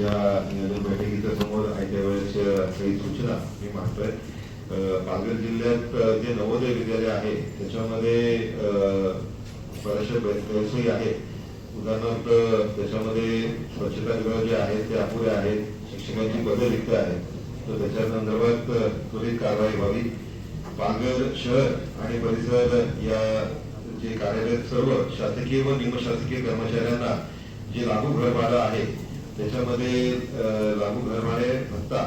या नियोजन बैठकीच्या समोर आयत्या वेळेस काही सूचना मी मागतोय पालघर जिल्ह्यात जे नवोदय विद्यालय आहे त्याच्यामध्ये बऱ्याचशा गैरसोयी आहेत. उदाहरणार्थ त्याच्यामध्ये स्वच्छतागृह जे आहेत ते अपुरे आहेत शिक्षकांची पदं रिक्त आहेत. तर त्याच्या संदर्भात त्वरित कारवाई व्हावी. पालघर शहर आणि परिसर या जे कार्यरत सर्व शासकीय व निमशासकीय कर्मचाऱ्यांना जे लागू घरभाडं आहे त्याच्यामध्ये लागू करणारे भत्ता.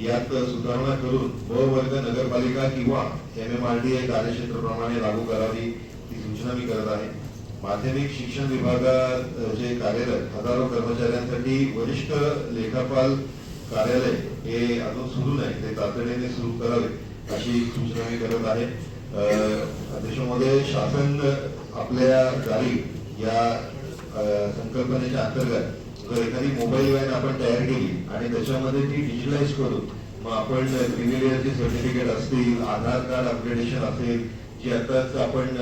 यात सुधारणा करून ब वर्ग नगरपालिका किंवा M M R D A कार्यक्षेत्राप्रमाणे लागू करावी ती सूचना मी करत आहे. माध्यमिक शिक्षण विभागात जे कार्यरत हजारो कर्मचाऱ्यांसाठी वरिष्ठ लेखापाल कार्यालय हे अजून सुरू नाही ते तातडीने सुरू करावे अशी सूचना मी करत आहे. देशामध्ये शासन आपल्या जारी या संकल्पनेच्या अंतर्गत जर एखादी मोबाईल व्हॅन आपण तयार केली आणि त्याच्यामध्ये ती डिजिटलाइज करून मग आपण क्रिमिलियरचे सर्टिफिकेट असतील आधार कार्ड अपग्रेडेशन असेल जी आताच आपण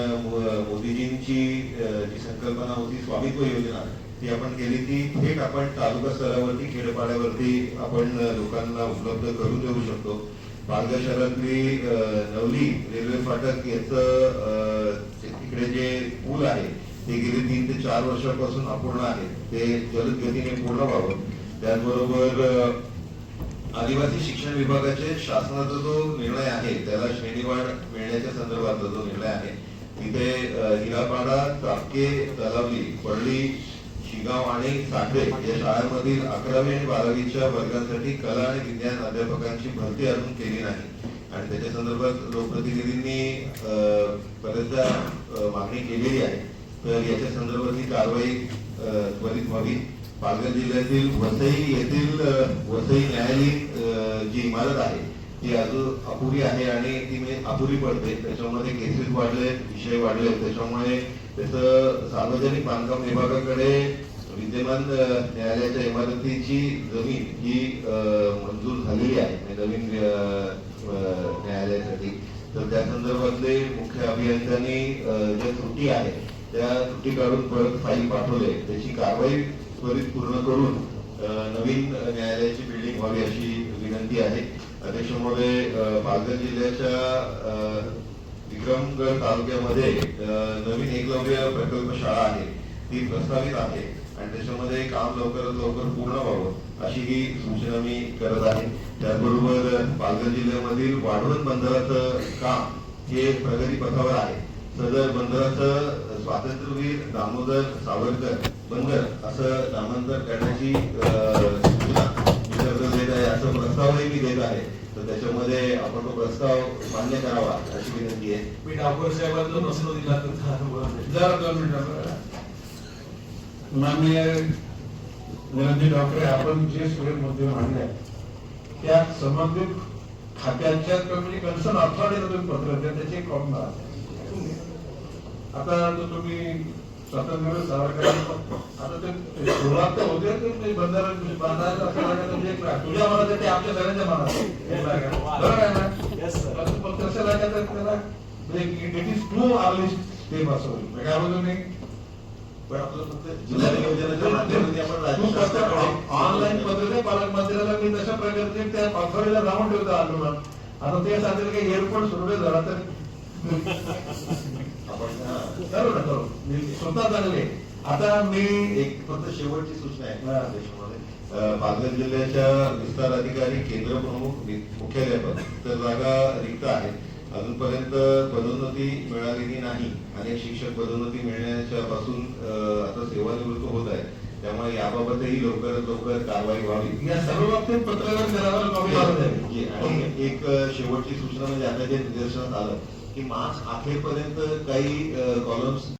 मोदीजींची जी संकल्पना होती स्वामित्व योजना ती आपण केली ती थेट आपण तालुका स्तरावरती खेडपाड्यावरती आपण लोकांना उपलब्ध करून देऊ शकतो. पालघर शहरातली नवली रेल्वे फाटक याचं तिकडे जे पूल आहे ते गेले तीन ते चार वर्षापासून अपूर्ण आहे. ते जलद गतीने पूर्ण व्हावं. त्याचबरोबर आदिवासी शिक्षण विभागाचे शासनाचा जो निर्णय आहे त्याला श्रेणीवाढ मिळण्याच्या संदर्भातला जो निर्णय आहे तिथे हिरापाडा चापके तलावली पडली शिगाव आणि साठे या शाळांमधील अकरावी आणि बारावीच्या वर्गांसाठी कला आणि विज्ञान अध्यापकांची भरती अजून केली नाही. आणि त्याच्या संदर्भात लोकप्रतिनिधींनी बऱ्याचदा मागणी केलेली आहे. तर याच्या संदर्भातली कारवाई त्वरित व्हावी. पालघर जिल्ह्यातील वसई येथील वसई न्यायालयीन जी इमारत आहे ती अजून अपुरी आहे आणि ती मी अपुरी पडते. त्याच्यामध्ये केसेस वाढले विषय वाढले. त्याच्यामुळे त्याचं सार्वजनिक बांधकाम विभागाकडे विद्यमान न्यायालयाच्या इमारतीची जमीन ही मंजूर झालेली आहे म्हणजे नवीन न्यायालयासाठी. तर त्या संदर्भातले मुख्य अभियंत्यांनी ज्या त्रुटी आहेत त्या त्रुटी काढून परत फाईल पाठवले. त्याची कारवाई त्वरित पूर्ण करून नवीन न्यायालयाची बिल्डिंग व्हावी अशी विनंती आहे. अध्यक्ष महोदय पालघर जिल्ह्याच्या विक्रमगड तालुक्यामध्ये नवीन एकलव्य प्रकल्प शाळा आहे. ती प्रस्तावित आहे आणि त्याच्यामध्ये काम लवकरात लवकर पूर्ण व्हावं अशी ही सूचना मी करत आहे. त्याचबरोबर पालघर जिल्ह्यामधील वाढवण बंदराचं काम हे प्रगती पथावर आहे. सदर बंदराचं स्वातंत्र्यवीर दामोदर सावरकर बंदर असं नामांतर करण्याची सूचना देत आहे. असं प्रस्तावही मी देत आहे. तर त्याच्यामध्ये आपण तो प्रस्ताव मान्य करावा अशी विनंती आहे. मी डाकोर साहेबांचा प्रश्न दिला तर जरा दोन मिनिटं. माननीय निरंजन डॉक्टर आपण जे सगळे मुद्दे मांडले त्या संबंधित खात्याच्या कन्सर्न अथॉरिटीला तुम्ही पत्र द्या त्याची कॉपी मला द्या. आता जो तुम्ही स्वातंत्र्य सावरकर आता ते सुरुवात तर होते ते बंधारा बांधायचं असं लागायचं म्हणजे एक. तुझ्या मनात आहे ते आमच्या सगळ्यांच्या मनात. बरोबर आहे ना? पण कसं लागायचं त्याला इट इज टू स्टेप असं होईल. काय बोलतो फक्त शासनाकडे ऑनलाईन पद्धतीने पालकमंत्र्याला मी तशा प्रकारचे त्या पाथोडीला राहून ठेवतो आंदोलन. आता ते सांगतील की एअरपोर्ट सुरू नाही झाला तर. आपण मी स्वतः चांगले आता मी एक फक्त शेवटची सूचना आहे. देशामध्ये पालघर जिल्ह्याच्या विस्तार अधिकारी केंद्र प्रमुख मुख्याध्यापक तर जागा रिक्त आहेत. अजूनपर्यंत पदोन्नती मिळालेली नाही अनेक शिक्षक पदोन्नती मिळण्याच्या पासून आता सेवानिवृत्त होत आहेत. त्यामुळे याबाबतही लवकरात लवकर कारवाई व्हावी. या सर्व बाबतीत पत्रकार करावर एक शेवटची सूचना म्हणजे आता जे निदर्शनात आलं की मार्च अखेरपर्यंत काही कॉलम्स